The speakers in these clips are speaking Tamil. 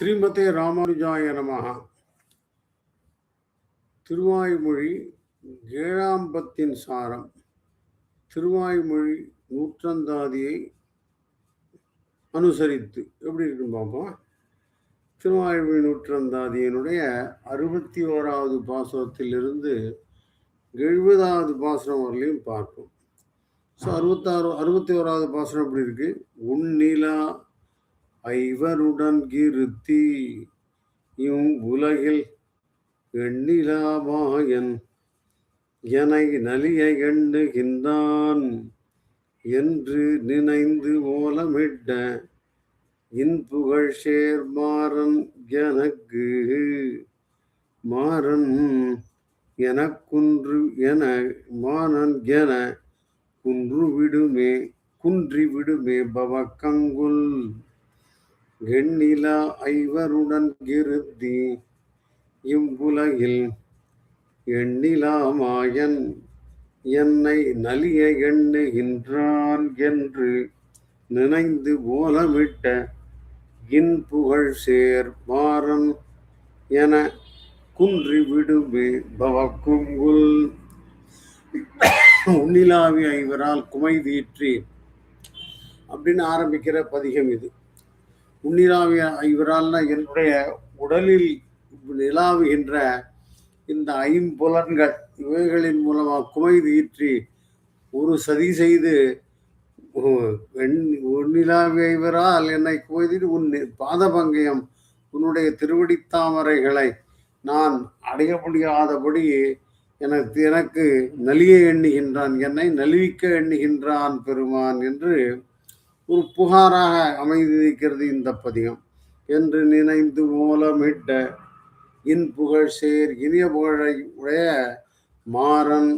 ஸ்ரீமதே ராமானுஜாய நமஹ. திருவாய்மொழி ஏழாம்பத்தின் சாரம். திருவாய்மொழி நூற்றந்தாதியை அனுசரித்து. எப்படி இருக்குன்னு பார்ப்போம். திருவாய்மொழி நூற்றந்தாதியினுடைய அறுபத்தி ஓராவது பாசுரத்திலிருந்து எழுபதாவது பாசுரம் வரலையும் பார்ப்போம். ஸோ அறுபத்தாறு அறுபத்தி ஓராவது பாசுரம் எப்படி இருக்கு? உன்னிலா ஐவருடன் கிருத்தி. இம் உலகில் எண்ணிலாமாயன் எனை நலிய எண்ணுகின்றான். என்று நினைந்து ஓலமிட்ட இன்புகழ் சேர்மாறன் எனக்கு. மாறன் எனக்குன்று என மானன் என குன்று விடுமே குன்றி விடுமே பவக்கங்குல். எண்ணிலா ஐவருடன் கிருத்தி. இவ்வுலகில் எண்ணிலாமாயன் என்னை நலிய எண்ணுகின்றான் என்று நினைந்து ஓலமிட்ட இன்புகழ் சேர் மாறன் என குன்றி விடுமே பவக்குங்குல். உன்னிலாவி ஐவரால் குமை வீற்றி அப்படின்னு ஆரம்பிக்கிற பதிகம் இது. உன்னிலாவி இவரால்னா என்னுடைய உடலில் நிலாவுகின்ற இந்த ஐம்புலன்கள் இவைகளின் மூலமாக குமை ஈற்றி ஒரு சதி செய்து உன்னிலாவியவரால் என்னை குமைதீட்டு உன் பாதபங்கயம் உன்னுடைய திருவடித்தாமரைகளை நான் அடைய முடியாதபடி எனக்கு எனக்கு நலிய எண்ணுகின்றான். என்னை நலிவிக்க எண்ணுகின்றான் பெருமான் என்று ஒரு புகாராக அமைந்திருக்கிறது இந்த பதிகம். என்று நினைந்து மூலமிட்ட இன் புகழ் சேர் இனிய புகழை உடைய மாறன்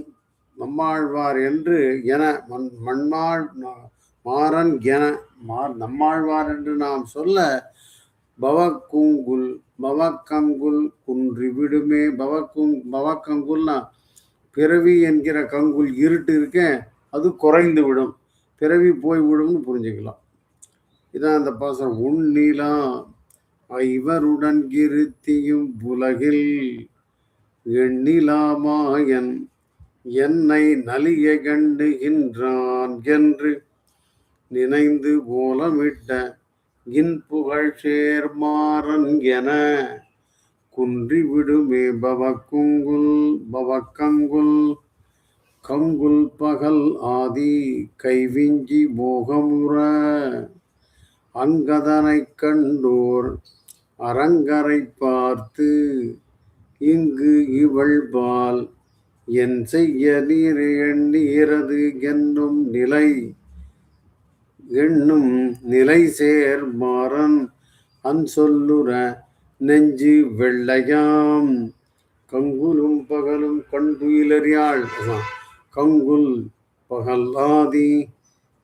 நம்மாழ்வார் என்று என மண் மண்மாள் மாறன் என மா நம்மாழ்வார் என்று நாம் சொல்ல பவக்குங்குல் பவக்கங்குல் குன்றி விடுமே பவக்குங் பவக்கங்குல்னா பிறவி என்கிற கங்குல் இருட்டு இருக்கேன் அது குறைந்து விடும். பிறவி போய் விடும்னு புரிஞ்சுக்கலாம். இதான் அந்த பாசனம். உன்னிலா ஐவருடன் கிருத்தியும் உலகில் எண்ணிலாமாயன் என்னை நலிய கண்டுகின்றான் என்று நினைந்து ஓலமிட்ட இன்புகழ் சேர்மாறன் என குன்றிவிடுமே பவக்குங்குல் பவக்கங்குல் கங்குல் பகல் ஆதி கைவிஞ்சி மோகமுற அங்கதனை கண்டோர் அரங்கரை பார்த்து இங்கு இவள் பால் என் செய்ய நீர் எண்ணீரது என்னும் நிலை எண்ணும் நிலை சேர் மாறன் அன் சொல்லுற நெஞ்சு வெள்ளையாம். கங்குலும் பகலும் கண்டுயிலறியாள் கங்குல் பகல்லாதி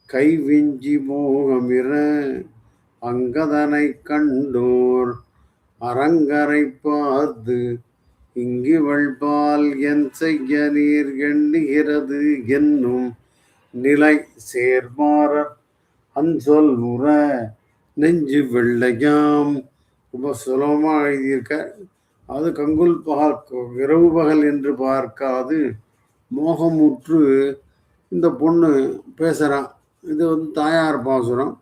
கைவிஞ்சி மோகமிர அங்கதனை கண்டோர் அரங்கரை பார்த்து இங்கிவள்பால் என் செய்ய நீர் எண்ணுகிறது என்னும் நிலை சேர்மாறன் அன்சொல் உற நெஞ்சு வெள்ளையாம் ரொம்ப சுலபமாக எழுதியிருக்க அது கங்குல் பகல் இரவு பகல் என்று பார்க்காது. மோகமுற்று இந்த பொண்ணு பேசுகிறான் இது வந்து தாயார் பாசுரம்.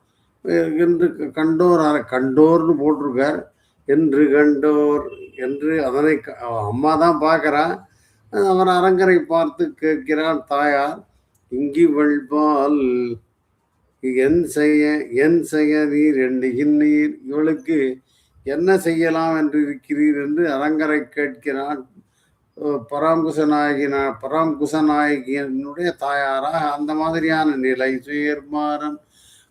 என்று கண்டோர் அற கண்டோர்னு போட்டிருக்கார். என்று கண்டோர் என்று அதனை அம்மா தான் பார்க்குறா. அவன் அரங்கரை பார்த்து கேட்கிறான் தாயார் இங்கி வள்பால் என் செய்ய என் செய்ய நீர் எண்ணுகின்றீர். இவளுக்கு என்ன செய்யலாம் என்று இருக்கிறீர்? என்று அரங்கரை கேட்கிறான் பராங்குச நாயகின பராங்குச நாயகியனுடைய தாயாராக அந்த மாதிரியான நிலை சுயர்மாறன்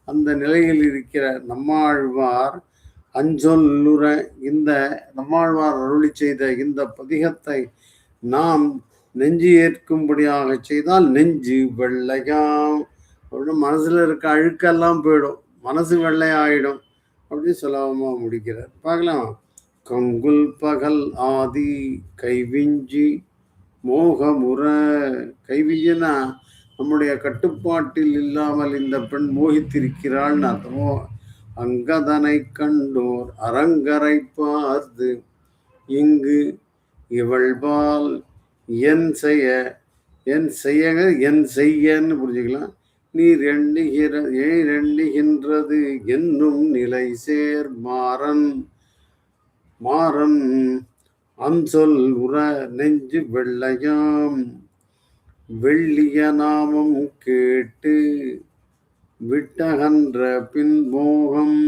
அந்த நிலையில் இருக்கிற நம்மாழ்வார் அஞ்சொல்லுற இந்த நம்மாழ்வார் அருளி செய்த இந்த பதிகத்தை நாம் நெஞ்சு ஏற்கும்படியாக செய்தால் நெஞ்சு வெள்ளையாம். அப்படின்னு மனசில் இருக்க அழுக்கெல்லாம் போயிடும். மனசு வெள்ளையாயிடும். அப்படின்னு சுலபமாக முடிக்கிறார். பார்க்கலாம். கங்குல் பகல் ஆதி கைவிஞ்சி மோகமுற. கைவிஞ்சனா நம்முடைய கட்டுப்பாட்டில் இல்லாமல் இந்த பெண் மோகித்திருக்கிறாள்னு அர்த்தமோ? அங்கதனை கண்டோர் அரங்கரை பார்த்து இங்கு இவள்பால் என் செய்ய என் செய்ய என் செய்யன்னு புரிஞ்சுக்கலாம். நீர் எண்ணுகிற ஏ எண்ணுகின்றது என்னும் நிலை சேர் மாறன். மாறன் அன்சொல் உற நெஞ்சு வெள்ளையாம். வெள்ளிய நாமம் கேட்டு விட்டகன்ற பின்மோகம்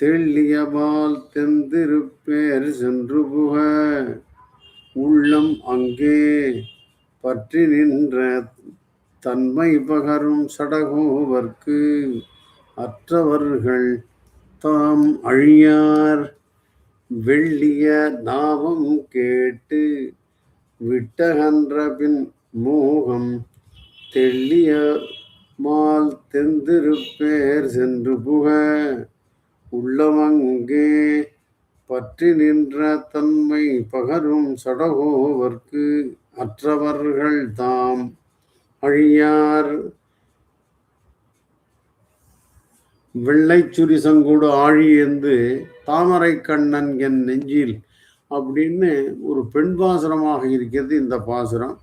தெள்ளியபால் தெந்திருப்பேர் சென்று புக. உள்ளம் அங்கே பற்றி நின்ற தன்மை பகரும் சடகோவர்க்கு அற்றவர்கள் தாம் அழியார். வெள்ளிய நாமம் கேட்டு விட்டகன்ற பின் மோகம் தெள்ளிய மால் தெந்திருப்பேர் சென்று புக உள்ளமங்கே பற்றி நின்ற தன்மை பகரும் சடகோவர்க்கு அற்றவர்கள் தாம் அழியார் வெள்ளை சங்கூடு ஆழியந்து தாமரை கண்ணன் என் நெஞ்சில் அப்படின்னு ஒரு பெண் பாசுரமாக இருக்கிறது இந்த பாசுரம்.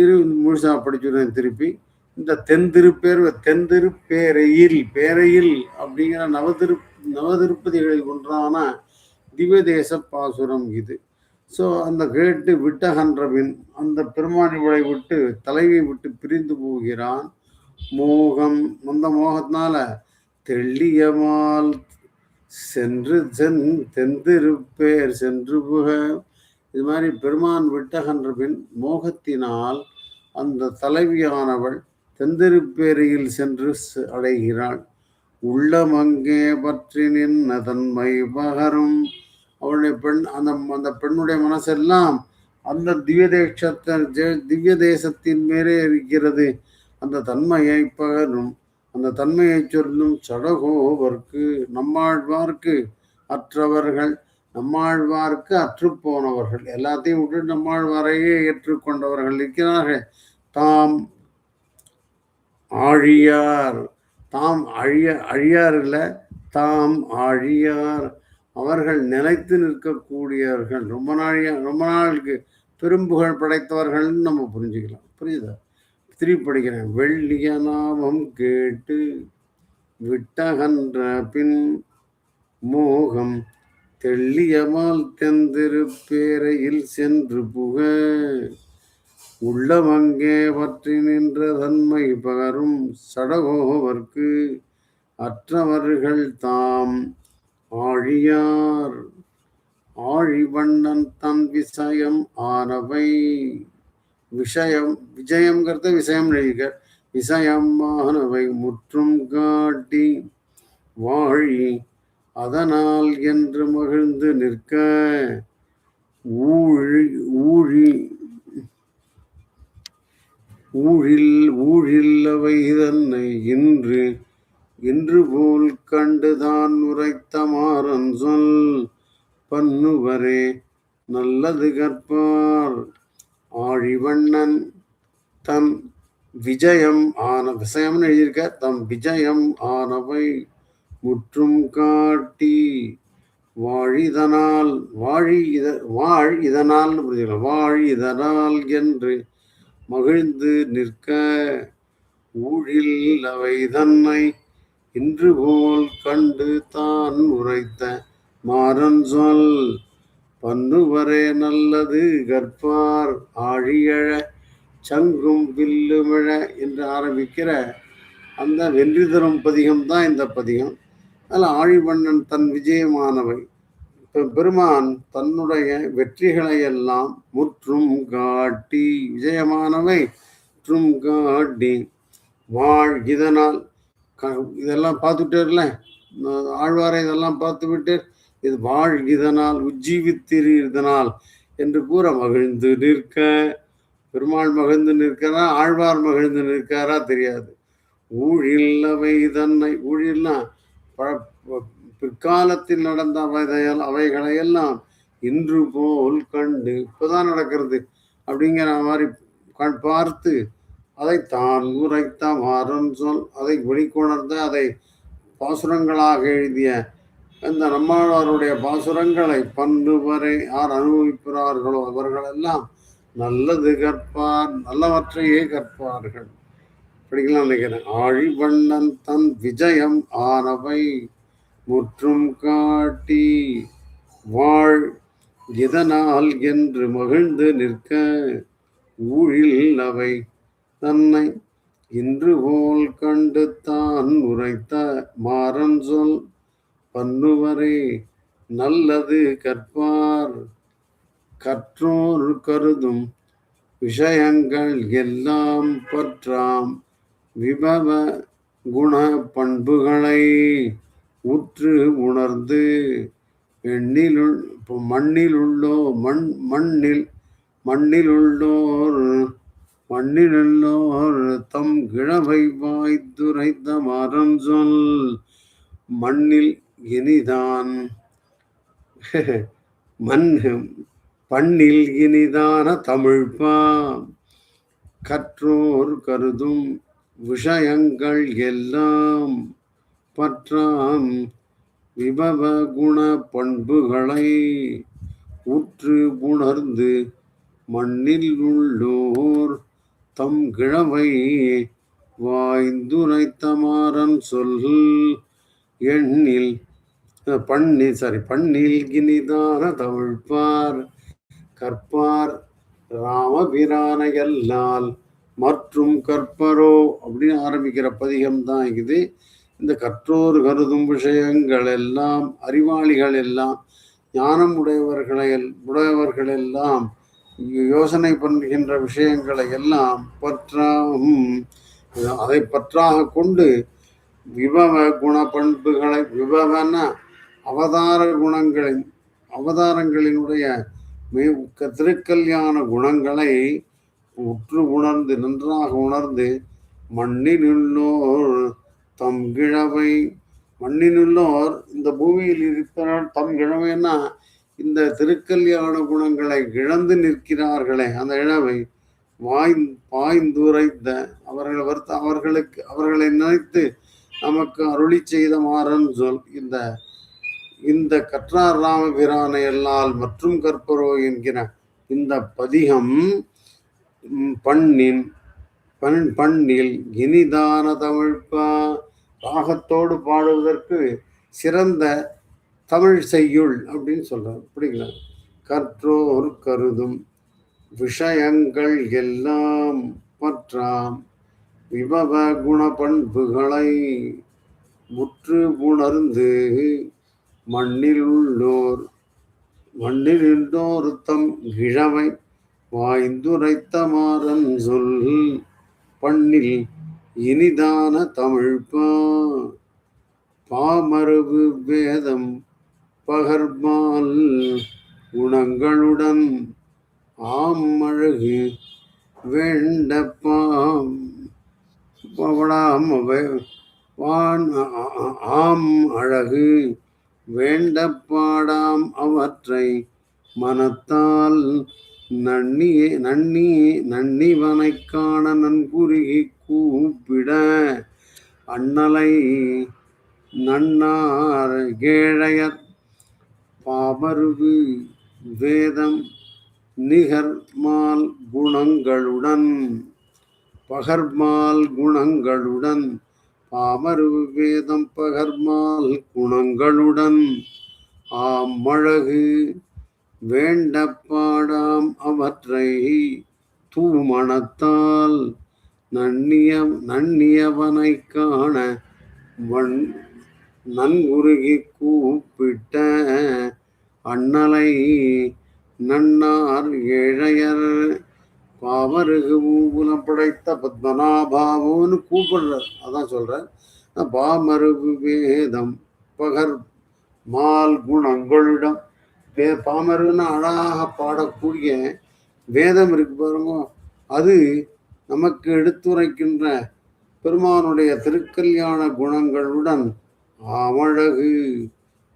இரு முழுசா படிச்சுருவேன் திருப்பி. இந்த தென்திருப்பேர் தென்திருப்பேரையில் பேரையில் அப்படிங்கிற நவதிரு நவதிருப்பதிகளில் ஒன்றான திவ்யதேச பாசுரம் இது. ஸோ அந்த கேட்டு விட்டகன்றபின் அந்த பெருமானிவளை விட்டு தலைவை விட்டு பிரிந்து போகிறான். மோகம் அந்த மோகத்தினால தெள்ளியமால் சென்று சென் தெந்திருப்பேர் சென்று புக. இது மாதிரி பெருமான் விட்டகன்ற பின் மோகத்தினால் அந்த தலைவியானவள் தெந்திருப்பேரியில் சென்று அடைகிறாள். உள்ளமங்கே பற்றி நின்ன தன்மை பகரும். அவளுடைய பெண் அந்த அந்த பெண்ணுடைய மனசெல்லாம் அந்த திவ்ய தேசத்த திவ்ய தேசத்தின் மேலே இருக்கிறது. அந்த தன்மையை பகரும். அந்த தன்மையை சொல்லும் சடகோவர்க்கு நம்மாழ்வார்க்கு அற்றவர்கள் நம்மாழ்வார்க்கு அற்றுப்போனவர்கள். எல்லாத்தையும் விட்டு நம்மாழ்வாரையே ஏற்றுக்கொண்டவர்கள் இருக்கிறார்கள். தாம் ஆழியார். தாம் அழிய அழியார் இல்லை தாம் ஆழியார். அவர்கள் நிலைத்து நிற்கக்கூடியவர்கள். ரொம்ப நாள் ரொம்ப நாளுக்கு பெரும்புகழ் படைத்தவர்கள்னு நம்ம புரிஞ்சுக்கலாம். புரியுதா? திருப்பி படிக்கிறேன் வெள்ளிய நாமம் கேட்டு விட்டகன்ற பின் மோகம் தெள்ளியமால் தெந்திருப்பேரையில் சென்று புக. உள்ளமங்கே பற்றி நின்ற தன்மை பகரும் சடகோவர்க்கு அற்றவர்கள் தாம் ஆழியார். ஆழிவண்ணன் தன் விஷயம் ஆனவை. விஷயம் விஜயம்ங்கிறத விஷயம் எழுதிக்க விஷயமானவை முற்றும் காட்டி வாழி அதனால் என்று மகிழ்ந்து நிற்க. ஊழி ஊழி ஊழில் ஊழில்லவை தன்னை இன்று இன்று போல் கண்டுதான் உரைத்த மாறன் சொல். பண்ணுவரே நல்லது கற்பார். ஆழிவண்ணன் தம் விஜயம் ஆன விஷயம்னு எழுதியிருக்க தம் விஜயம் ஆனவை முற்றும் காட்டி வாழிதனால் வாழி இத வாழ் இதனால் புரிஞ்சுக்கலாம் வாழ் இதனால் என்று மகிழ்ந்து நிற்க ஊழில் அவை தன்னை இன்று போல் கண்டு தான் உரைத்த மாறன் சொல். பன்னுவரே நல்லது கற்பார் ஆழியழ சங்கும் வில்லுமிழ என்று ஆரம்பிக்கிற அந்த வென்றி தரும் பதிகம் தான் இந்த பதிகம். அதில் ஆழிவண்ணன் தன் விஜயமானவை. பெருமான் தன்னுடைய வெற்றிகளை எல்லாம் முற்றும் காட்டி விஜயமானவை முற்றும் காட்டி வாழ் இதனால் இதெல்லாம் பார்த்துட்டேர்ல ஆழ்வாரை இதெல்லாம் பார்த்துவிட்டு இது வாழ் இதனால் உஜ்ஜீவித்திரு இதனால் என்று கூற மகிழ்ந்து நிற்க. பெருமாள் மகிழ்ந்து நிற்கிறா ஆழ்வார் மகிழ்ந்து நிற்காரா தெரியாது. ஊழில்லவை தன்னை ஊழில்னா பிற்காலத்தில் நடந்த அவைதையால் அவைகளை எல்லாம் இன்று போல் கண்டு இப்போதான் நடக்கிறது அப்படிங்கிற மாதிரி பார்த்து அதை தான் உரைத்த மாறன் சொல். அதை வெளிக்கொணர்ந்த அதை பாசுரங்களாக எழுதிய இந்த நம்மாழ்வாருடைய பாசுரங்களை பன்று வரை யார் அனுபவிக்கிறார்களோ அவர்களெல்லாம் நல்லது கற்பார் நல்லவற்றையே கற்பார்கள். படிக்கலாம் நினைக்கிறேன். ஆழிவண்ணன் தன் விஜயம் ஆனவை முற்றும் காட்டி வாழ் இதனால் என்று மகிழ்ந்து நிற்க ஊழில் அவை தன்னை இன்று போல் கண்டு தான் உரைத்த மாறன் சொல் பண்ணுவரே நல்லது கற்பார். கற்றோர் கருதும் விஷயங்கள் எல்லாம் பற்றாம். விபவ குண பண்புகளை உற்று உணர்ந்து எண்ணிலுள் மண்ணில் உள்ளோ மண் மண்ணில் மண்ணில் உள்ளோர் மண்ணிலுள்ளோர் தம் கிழவை வாய்த்துரைத்த மரம் சொல். மண்ணில் இனிதான். மண் பண்ணில் இனிதான தமிழ்பா கற்றோர் கருதும் விஷயங்கள் எல்லாம் பற்றாம் விபவ குண பண்புகளை உற்று உணர்ந்து மண்ணில் உள்ளோர் தம் கிழவை வாய்ந்துரைத்தமாறன் சொல் எண்ணில் பண்ணி சாரி பண்ணில் கினிதான தவிழ்ப்பார் கற்பார் ராமபிரானையல்லால் மற்றும் கற்பரோ அப்படின்னு ஆரம்பிக்கிற பதிகம் தான் இது. இந்த கற்றோர் கருதும் விஷயங்கள் எல்லாம் அறிவாளிகள் எல்லாம் ஞானம் உடையவர்களை உடையவர்கள் எல்லாம் யோசனை பண்ணுகின்ற விஷயங்களை எல்லாம் பற்றாகும் அதை பற்றாக கொண்டு விபவ குண பண்புகளை விபவன அவதார குணங்களின் அவதாரங்களினுடைய திருக்கல்யாண குணங்களை உற்று உணர்ந்து நன்றாக உணர்ந்து மண்ணினுள்ளோர் தம் கிழவை மண்ணினுள்ளோர் இந்த பூமியில் இருக்கிறார் தம் கிழவைன்னா இந்த திருக்கல்யாண குணங்களை இழந்து நிற்கிறார்களே அந்த இழவை வாய் பாய்ந்துரைத்த அவர்கள் வருத்த அவர்களுக்கு அவர்களை நினைத்து நமக்கு அருளி செய்த மாறன் சொல் இந்த இந்த கற்றார் ராமபிரானை எல்லால் மற்றும் கற்பரோ என்கிற இந்த பதிகம் பண்ணின் பண் பண்ணில் இனிதான தமிழ்பா ராகத்தோடு பாடுவதற்கு சிறந்த தமிழ் செய்யுள் அப்படின்னு சொல்றார். அப்படிங்களா கற்றோர் கருதும் விஷயங்கள் எல்லாம் பற்றாம். விபவ குண பண்புகளை முற்று உணர்ந்து மண்ணில் உள்ளோர் மண்ணில் உள்ளோர் தம் கிழமை வாய்ந்துரைத்த மாறன் சொல் பண்ணில் இனிதான தமிழ்பா பாமரபு வேதம் பகர்மால் குணங்களுடன் ஆம் அழகு வேண்டப்பாம். பவடாம் வான் ஆம் அழகு. வேண்டப்பாடாம் அவற்றை மனத்தால் நன்னியே நன்னி நன்னிவனை காண நன்குருகி கூப்பிட. அண்ணலை நன்னார் கேழையர் பாமருவு வேதம் நிகர்மால் குணங்களுடன். பகர்மால் குணங்களுடன் பாமருவு வேதம் பகர்மால் குணங்களுடன் ஆமழகு வேண்டப்பாடாம் அவற்றை தூமணத்தால் நன்னிய நன்னியவனை காண வன் நன்குருகி கூப்பிட்ட அண்ணலை நன்னார் இழையர் பாமருகு மூகுணம் படைத்த பத்மநாபாவோன்னு கூப்பிடுறார் அதான் சொல்றார் பாமருகு வேதம் பகர் மால் குணங்களிடம். வே பாமருன்னு அழகாக பாடக்கூடிய வேதம் இருக்கு பாருங்க. அது நமக்கு எடுத்துரைக்கின்ற பெருமானுடைய திருக்கல்யாண குணங்களுடன் அமழகு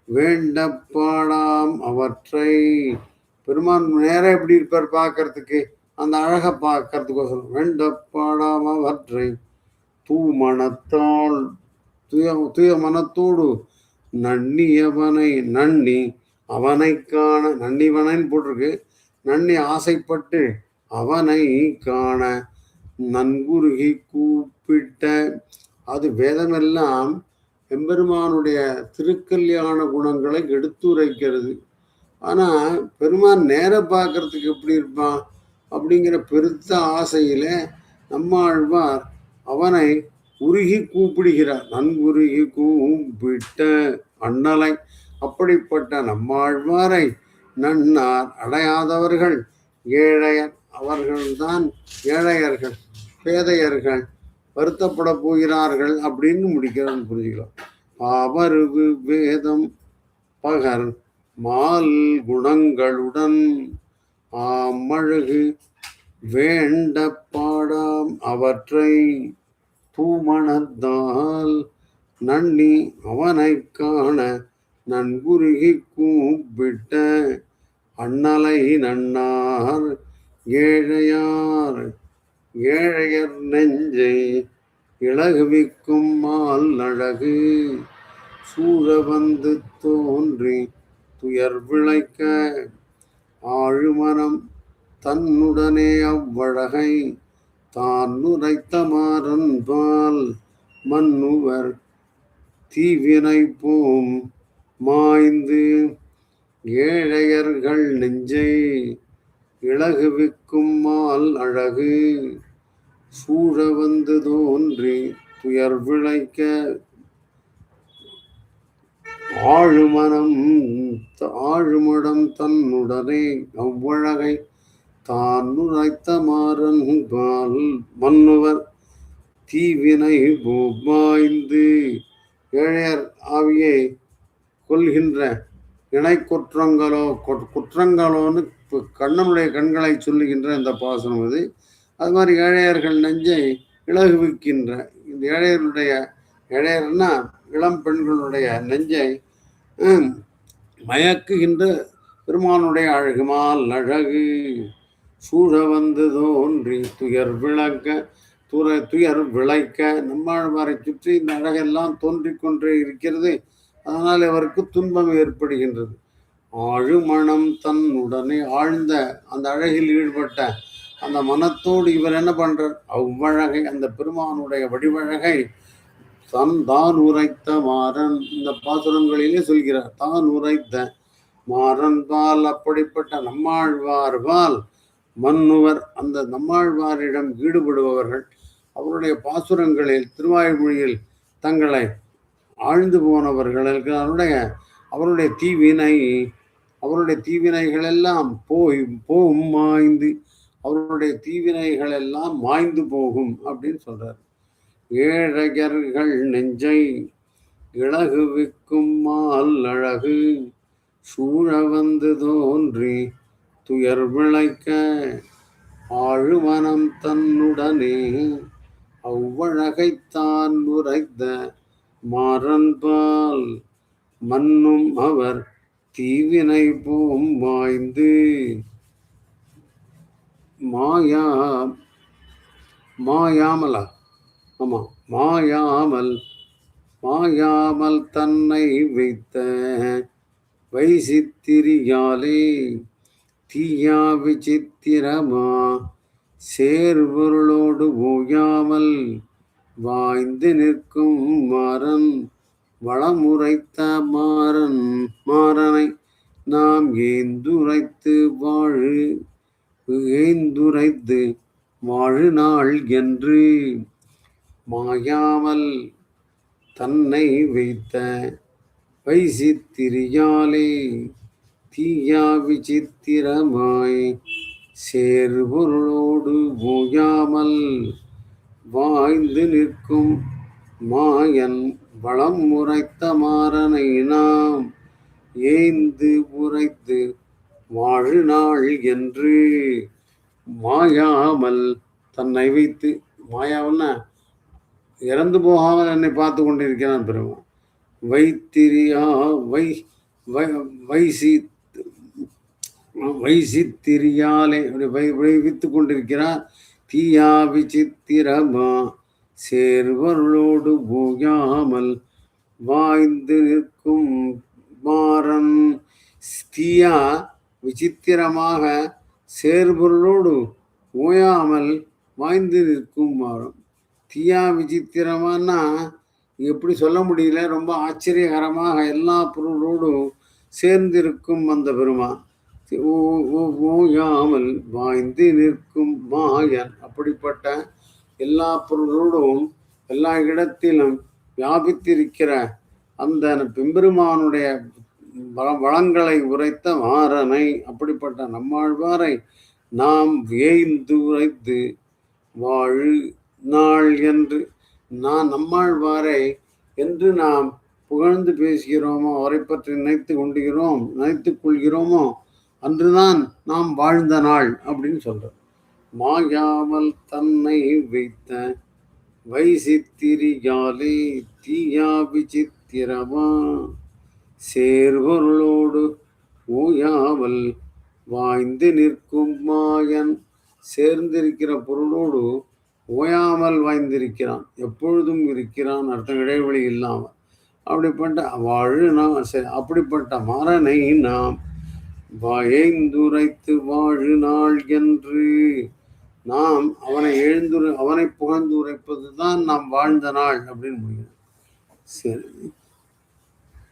வேண்டப்பாடாம் அவற்றை. பெருமான் நேரம் எப்படி இருப்பார் பார்க்கறதுக்கு அந்த அழகை பார்க்கறதுக்கோசரம் வேண்டப்படாம அவற்றை தூமணத்தால் துய துய மனத்தோடு நன்னியவனை நன்னி அவனை காண நன்னிவனைன்னு போட்டிருக்கு. நன்னி ஆசைப்பட்டு அவனை காண நன்குருகி கூப்பிட்ட அது வேதமெல்லாம் எம்பெருமானுடைய திருக்கல்யாண குணங்களை எடுத்துரைக்கிறது. ஆனால் பெருமான் நேர பார்க்கறதுக்கு எப்படி இருப்பான்? அப்படிங்கிற பெருத்த ஆசையில நம்மாழ்வார் அவனை உருகி கூப்பிடுகிறார். நன்குருகி கூப்பிட்ட அண்ணலை அப்படிப்பட்ட நம்மாழ்வாரை நன்னார் அடையாதவர்கள் ஏழையர். அவர்கள்தான் ஏழையர்கள் பேதையர்கள் வருத்தப்பட போகிறார்கள் அப்படின்னு முடிக்கிறான்னு புரிஞ்சுக்கலாம் பாவருவு வேதம் பகர் மால் குணங்களுடன் ஆமழகு வேண்ட பாடாம் அவற்றை தூமணத்தால் நன்னி அவனை காண நன்குருகி கூப்பிட்ட அண்ணலை நன்னார் ஏழையார். ஏழையர் நெஞ்சை இழகுவிக்கும் மால் அழகு சூழ வந்து தோன்றி துயர் விளைக்க ஆழுமனம் தன்னுடனே அவ்வழகை தான் நுரைத்த மாறன்பால் மன்னுவர் தீவினை போம் மாய்ந்து ஏழையர்கள் நெஞ்சை இழகுவிக்கும் மால் அழகு சூழ வந்து தோன்றி துயர் விளைக்க ஆழுமனம் ஆழுமடம் தன்னுடனே அவ்வழகை தான் நுரைத்த மாறன் பால் மன்னுவர் தீவினை பாய்ந்து ஏழையர் ஆவியை கொள்கின்ற இணை குற்றங்களோ குற்றங்களோன்னு கண்ணனுடைய கண்களை சொல்லுகின்ற இந்த பாசனம் அது அது மாதிரி ஏழையர்கள் நெஞ்சை இலகுவிக்கின்ற இந்த ஏழையருடைய ஏழையர்னா இளம் பெண்களுடைய நெஞ்சை மயக்குகின்ற பெருமானுடைய அழகுமால் அழகு. சூழ வந்து தோன்றி துயர் விளக்க துற துயர் விளைக்க நம்மாழ்வாரை சுற்றி இந்த அழகெல்லாம் தோன்றிக் கொண்டே இருக்கிறது. அதனால் அவருக்கு துன்பம் ஏற்படுகின்றது. ஆழுமணம் தன்னுடனே ஆழ்ந்த அந்த அழகில் ஈடுபட்ட அந்த மனத்தோடு இவர் என்ன பண்றார்? அவ்வழகை அந்த பெருமானுடைய வடிவழகை தன் தான் உரைத்த மாறன். இந்த பாசுரங்களிலே சொல்கிறார் தான் உரைத்த மாறன் பால் அப்படிப்பட்ட நம்மாழ்வார் பால். மன்னுவர் அந்த நம்மாழ்வாரிடம் ஈடுபடுபவர்கள் அவருடைய பாசுரங்களில் திருவாய்மொழியில் தங்களை ஆழ்ந்து போனவர்களுக்கு அவருடைய அவருடைய தீவினை அவருடைய தீவினைகள் எல்லாம் போய் போகும் மாய்ந்து அவருடைய தீவினைகள் எல்லாம் மாய்ந்து போகும் அப்படின்னு சொல்றாரு. ஏழையர்கள் நெஞ்சை இழகுவிக்கும் மால் அழகு சூழ வந்து தோன்றி துயர் விளைக்க ஆழுமனம் தன்னுடனே அவ்வழகைத்தான் உரைத்த மாறன்பால் மன்னும் அவர் தீவினை போம் வாய்ந்து மாயா மாயாமலா. ஆமா. மாயாமல் மாயாமல் தன்னை வைத்த வைசித்திரியாலே தீயா விசித்திரமா சேர்பொருளோடு ஓயாமல் வாய்ந்து நிற்கும் மாறன் வளமுரைத்த மாறன் மாறனை நாம் ஏந்துரைத்து வாழு ஏந்துரைத்து வாழு நாள் என்று மாயாமல் தன்னை வைத்த வைசித்திரியாலே தீயா விசித்திரமாய் சேர்பொருளோடு ஓயாமல் வாய்ந்து நிற்கும் மாயன் வளம் உரைத்த மாறனை நாம் ஏந்து உரைத்து வாழ்நாள் என்று மாயாமல் தன்னை வைத்து மாயாவன்னா இறந்து போகாமல் என்னை பார்த்து கொண்டிருக்கிறான் பெருமான் வைத்திரியா வை வைசி வைசித்திரியாலே அப்படி வை கொண்டிருக்கிறார். தீயா விசித்திரமா சேர்வர்களோடு போயாமல் வாய்ந்து நிற்கும் மாறன் தீயா விசித்திரமாக சேர்பொருளோடு ஓயாமல் வாய்ந்து நிற்கும் மாறும் தீயா விசித்திரமானா எப்படி சொல்ல முடியல ரொம்ப ஆச்சரியகரமாக எல்லா பொருளோடும் சேர்ந்திருக்கும் அந்த பெருமான். ஓயாமல் வாய்ந்து நிற்கும் மாயன். அப்படிப்பட்ட எல்லா பொருளோடும் எல்லா இடத்திலும் வியாபித்திருக்கிற அந்த பெம்பெருமானுடைய வளங்களை உரைத்த மாறனை அப்படிப்பட்ட நம்மாழ்வாரை நாம் வியந்து உரைத்து வாழு நாள் என்று நான் நம்மாழ்வாரை என்று நாம் புகழ்ந்து பேசுகிறோமோ அவரை பற்றி நினைத்து கொண்டுகிறோம் நினைத்து கொள்கிறோமோ அன்றுதான் நாம் வாழ்ந்த நாள் அப்படின்னு சொல்றோம். மாயாமல் தன்னை வைத்த வைசித்திரியாலே தீயா விசித்திரமா சேர்வர்களோடு ஓயாமல் வாய்ந்து நிற்கும் மாயன். சேர்ந்திருக்கிற பொருளோடு ஓயாமல் வாய்ந்திருக்கிறான். எப்பொழுதும் இருக்கிறான் அர்த்தம் இடைவெளி இல்லாமல். அப்படிப்பட்ட வாழ் நாம் சரி அப்படிப்பட்ட மரனை நாம் வாயைந்துரைத்து வாழு நாள் என்று. நாம் அவனை எழுந்துரை அவனை புகழ்ந்துரைப்பது தான் நாம் வாழ்ந்த நாள் அப்படின்னு முடியும். சரி.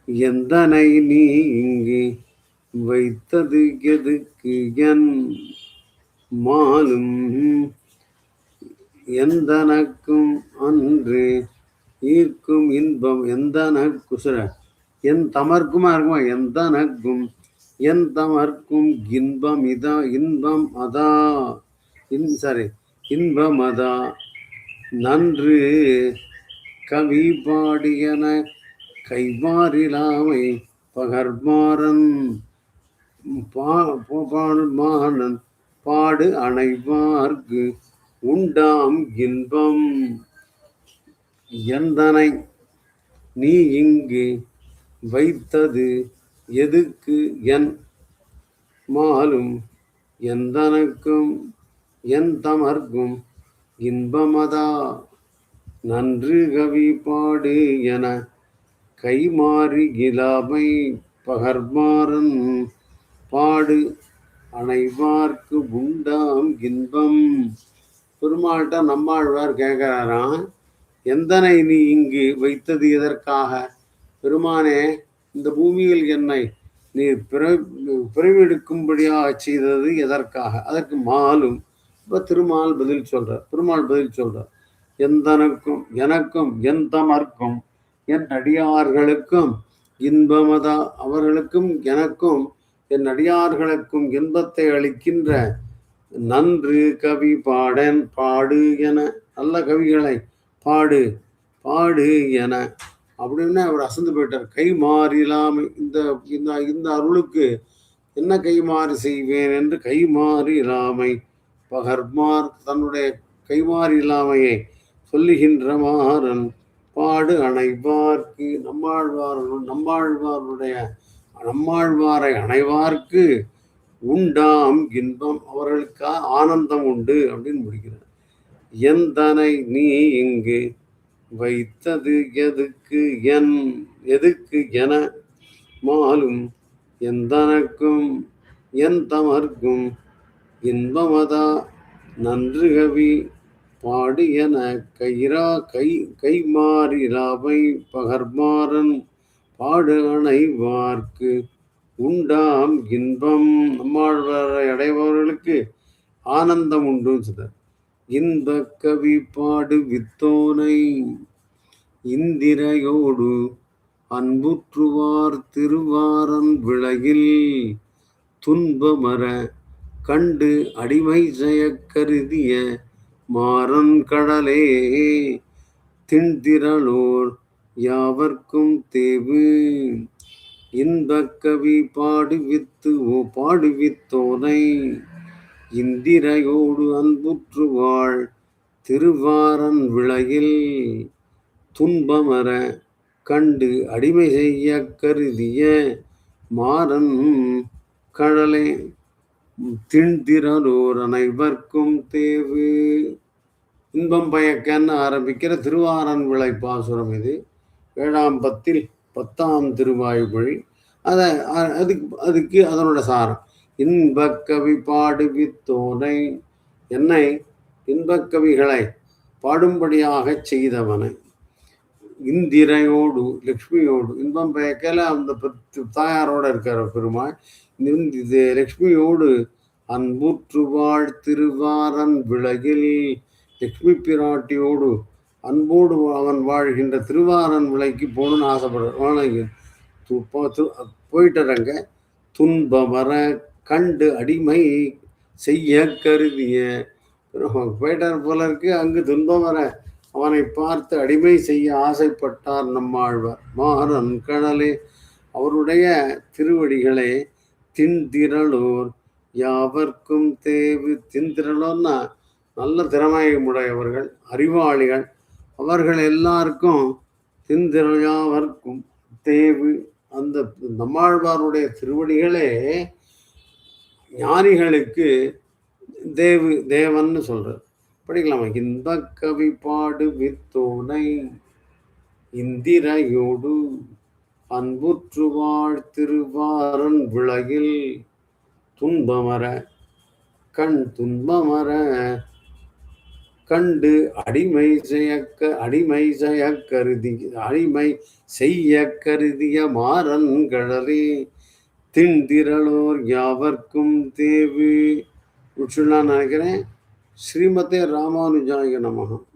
எந்தனை நீ இங்கு வைத்தது எதுக்கு? என் மாலும் எந்தனக்கும் அன்று ஈர்க்கும் இன்பம் எந்த குசுர என் தமர்க்குமா இருக்குமா? எந்த நக்கும் என் தமர்க்கும் இன்பம் இதா இன்பம் அதா இன் சாரி இன்பம் அதா. நன்று கவி பாடியன கைமாறிலாமை பகர்மாறன் பா பாடு அணைவார்க்கு உண்டாம் இன்பம். எந்தனை நீ இங்கு வைத்தது எதுக்கு என் மாலும் எந்தனக்கும் என் தமர்க்கும் இன்பமதா? நன்று கவி பாடு என கைமாறி கிலாமை பகர்மாறன் பாடு அனைவார்க்கு உண்டாம் இன்பம். பெருமாள்கிட்ட நம்மாழ்வார் கேட்கிறாராம் எந்தனை நீ இங்கு வைத்தது எதற்காக? பெருமானே இந்த பூமியில் என்னை நீ பிறவெடுக்கும்படியாக செய்தது எதற்காக? அதற்கு மாலும் இப்போ திருமால் பதில் சொல்றார் பெருமாள் பதில் சொல்றார் எந்தனக்கும் எனக்கும் என் தமர்க்கும் என் அடியார்களுக்கும் இன்பமதா அவர்களுக்கும் எனக்கும் என் அடியார்களுக்கும் இன்பத்தை அளிக்கின்ற நன்று கவி பாடன் பாடு என நல்ல கவிகளை பாடு பாடு என. அப்படின்னு அவர் அசந்து போயிட்டார். கை மாறிலாமை இந்த இந்த இந்த அருளுக்கு என்ன கைமாறு செய்வேன் என்று கைமாறி இல்லாமை பகர்மார் தன்னுடைய கைமாறி இல்லாமையை சொல்லுகின்ற மாறன் பாடு அணைவார்க்கு நம்மாழ்வார் நம்மாழ்வாருடைய நம்மாழ்வாரை அணைவார்க்கு உண்டாம் இன்பம் அவர்களுக்கு ஆனந்தம் உண்டு அப்படின்னு முடிக்கிறார். எந்தனை நீ இங்கு வைத்தது எதுக்கு என் எதுக்கு என மாலும் எந்தனக்கும் என் தமர்க்கும் இன்பமதா நன்று கவி பாடு என கைரா கை கைமாறி கைமாறிராவை பகர்மாறன் பாடு அணைவார்க்கு உண்டாம் இன்பம். நம்மாழ்வாரை அடைபவர்களுக்கு ஆனந்தம் உண்டு சொல்றார் இந்த கவி பாடு வித்தோனை இந்திரையோடு அன்புற்றுவார் திருவாரன் விளையில். துன்பமர கண்டு அடிமை செய்ய கருதிய மாறன் கடலே. திண்டிரலோர் யாவர்க்கும் தேவு. இன்பக்கவி பாடுவித்து ஓ பாடுவித்தோனை இந்திரையோடு அன்புற்று வாழ் திருவாரன் விளையில். துன்பமர கண்டு அடிமை செய்ய கருதிய மாறன் கடலை. திண்திரலோர் அனைவர்க்கும் தேவு. இன்பம் பயக்கன்னு ஆரம்பிக்கிற திருவாரன் விளை பாசுரம் இது. ஏழாம் பத்தில் பத்தாம் திருவாயுமொழி அதை அதுக்கு அதுக்கு அதனோட சாரம். இன்பக்கவி பாடுவித்தோனை என்னை இன்பக்கவிகளை பாடும்படியாக பாடும்படியாகச் செய்தவனை. இந்திரையோடு லக்ஷ்மியோடு இன்பம் பயக்கல அந்த பத்து தாயாரோட இருக்கிற பெருமாள். இது லக்ஷ்மியோடு அன்புற்று வாழ் திருவாரன் விலகில் லக்ஷ்மி பிராட்டியோடு அன்போடு அவன் வாழ்கின்ற திருவாரன் விலைக்கு போகணும்னு ஆசைப்படுறான். போயிட்டுறங்க துன்பம் வர கண்டு அடிமை செய்ய கருதிய. போயிட்டார் போல இருக்கு. அங்கு துன்பம் வர அவனை பார்த்து அடிமை செய்ய ஆசைப்பட்டார் நம்மாழ்வார். மாறன் கடலே அவருடைய திருவடிகளே தின்திரளோர் யாவர்க்கும் தேவு. தின்திரளோர்னா நல்ல திறமை உடையவர்கள் அறிவாளிகள். அவர்கள் எல்லாருக்கும் திந்திரையாவர்க்கும் தேவு அந்த நம்மாழ்வாருடைய திருவடிகளே ஞானிகளுக்கு தேவு தேவன்னு சொல்கிறார் படிக்கலாமா. இந்த கவி பாடு வித்தோனை இந்திரையோடு அன்புற்று வாழ் திருவாரன் விளகில் துன்பமர கண் துன்பமர கண்டு அடிமை செய்யக்க அடிமை செய்ய கருதி அடிமை செய்ய கருதிய மாறன் கடலே திண்டிரளோர் யாவர்க்கும் தேவி. விட்டுலாம் நினைக்கிறேன் ஸ்ரீமதே ராமானுஜாய நமகம்